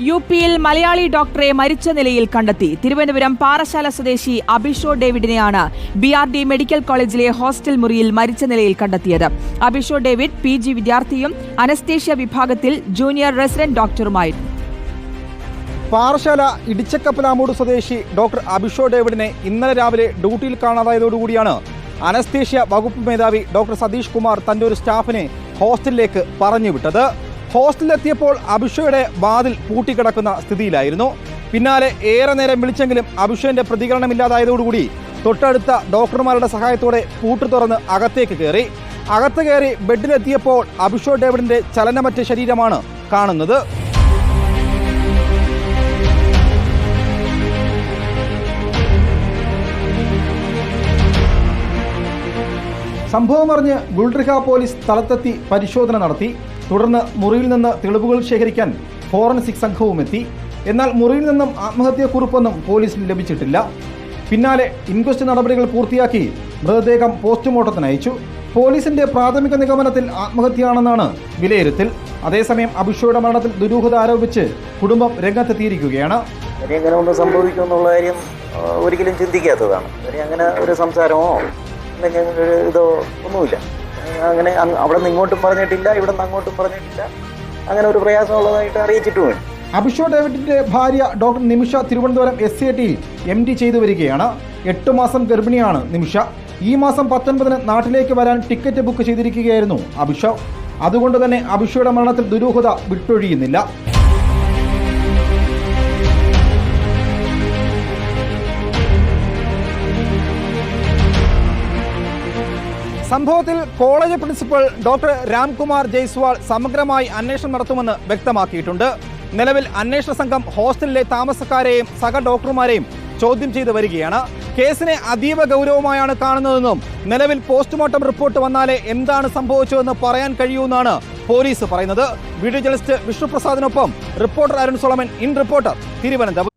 U പിയിൽ മലയാളി ഡോക്ടറെ മരിച്ച നിലയിൽ കണ്ടെത്തി. തിരുവനന്തപുരം പാറശാല സ്വദേശി അഭിഷോ ഡേവിഡിനെയാണ് ബി ആർ ഡി മെഡിക്കൽ കോളേജിലെ ഹോസ്റ്റൽ മുറിയിൽ മരിച്ച നിലയിൽ കണ്ടെത്തിയത്. അഭിഷോ ഡേവിഡ് പി ജി വിദ്യാർത്ഥിയും അനസ്തേഷ്യ വിഭാഗത്തിൽ ജൂനിയർ റെസിഡന്റ് ഡോക്ടറുമായിരുന്നു പാറശാല ഇടിച്ചക്കപ്പലാമൂട് സ്വദേശി ഡോക്ടർ അഭിഷോ ഡേവിഡിനെ ഇന്നലെ രാവിലെ ഡ്യൂട്ടിയിൽ കാണാതായതോടുകൂടിയാണ് അനസ്തേഷ്യ വകുപ്പ് മേധാവി ഡോക്ടർ സതീഷ് കുമാർ തന്റെ ഒരു സ്റ്റാഫിനെ ഹോസ്റ്റലിലേക്ക് പറഞ്ഞുവിട്ടത്. ഹോസ്റ്റലിലെത്തിയപ്പോൾ അഭിഷയുടെ വാതിൽ പൂട്ടിക്കിടക്കുന്ന സ്ഥിതിയിലായിരുന്നു. പിന്നാലെ ഏറെ നേരം വിളിച്ചെങ്കിലും അഭിഷോന്റെ പ്രതികരണമില്ലാതായതോടുകൂടി തൊട്ടടുത്ത ഡോക്ടർമാരുടെ സഹായത്തോടെ പൂട്ട് തുറന്ന് അകത്തേക്ക് കയറി. അകത്ത് കയറി ബെഡിലെത്തിയപ്പോൾ അഭിഷോ ഡേവിഡിന്റെ ചലനമറ്റ ശരീരമാണ് കാണുന്നത്. സംഭവം അറിഞ്ഞ് ഗുൾഡ്രിഹ പോലീസ് സ്ഥലത്തെത്തി പരിശോധന നടത്തി. തുടർന്ന് മുറിയിൽ നിന്ന് തെളിവുകൾ ശേഖരിക്കാൻ ഫോറൻസിക് സംഘവും എത്തി. എന്നാൽ മുറിയിൽ നിന്നും ആത്മഹത്യാക്കുറിപ്പൊന്നും പോലീസിന് ലഭിച്ചിട്ടില്ല. പിന്നാലെ ഇൻക്വസ്റ്റ് നടപടികൾ പൂർത്തിയാക്കി മൃതദേഹം പോസ്റ്റ്മോർട്ടത്തിന് അയച്ചു. പോലീസിന്റെ പ്രാഥമിക നിഗമനത്തിൽ ആത്മഹത്യയാണെന്നാണ് വിലയിരുത്തൽ. അതേസമയം അഭിഷയുടെ മരണത്തിൽ ദുരൂഹത ആരോപിച്ച് കുടുംബം രംഗത്തെത്തിയിരിക്കുകയാണ്. കാര്യം ഒരിക്കലും ചിന്തിക്കാത്തതാണ്. അങ്ങനെ ഒരു സംസാരമോ ഇതോ ഒന്നുമില്ല. അങ്ങനെ അങ് അവിടെ നിന്ന് ഇങ്ങോട്ടും പറഞ്ഞിട്ടില്ല ഇവിടെ നിന്ന് അങ്ങോട്ടും പറഞ്ഞിട്ടില്ല. അങ്ങനെ ഒരു പ്രയാസമുള്ളതായിട്ട് അറിയിച്ചിട്ടുമാണ് അഭിഷോ ഡേവിഡിന്റെ ഭാര്യ doctor Nimisha Thiruvananthapuram S I ടിയിൽ എം ഡി ചെയ്തു വരികയാണ്. എട്ട് മാസം ഗർഭിണിയാണ് നിമിഷ. ഈ മാസം പത്തൊൻപതിന് നാട്ടിലേക്ക് വരാൻ ടിക്കറ്റ് ബുക്ക് ചെയ്തിരിക്കുകയായിരുന്നു അഭിഷോ. അതുകൊണ്ട് തന്നെ അഭിഷയുടെ മരണത്തിൽ ദുരൂഹത വിട്ടൊഴിയുന്നില്ല. സംഭവത്തിൽ college principal doctor Ramkumar Jaiswal സമഗ്രമായി അന്വേഷണം നടത്തുമെന്ന് വ്യക്തമാക്കിയിട്ടുണ്ട്. നിലവിൽ അന്വേഷണ സംഘം ഹോസ്റ്റലിലെ താമസക്കാരെയും സഹ ഡോക്ടർമാരെയും ചോദ്യം ചെയ്തു വരികയാണ്. കേസിനെ അതീവ ഗൗരവമായാണ് കാണുന്നതെന്നും നിലവിൽ പോസ്റ്റ്മോർട്ടം റിപ്പോർട്ട് വന്നാലേ എന്താണ് സംഭവിച്ചതെന്ന് പറയാൻ കഴിയൂന്നാണ് പോലീസ് പറയുന്നത്. Video journalist വിഷ്ണുപ്രസാദിനൊപ്പം reporter Arun Solomon in reporter Thiruvananthapuram.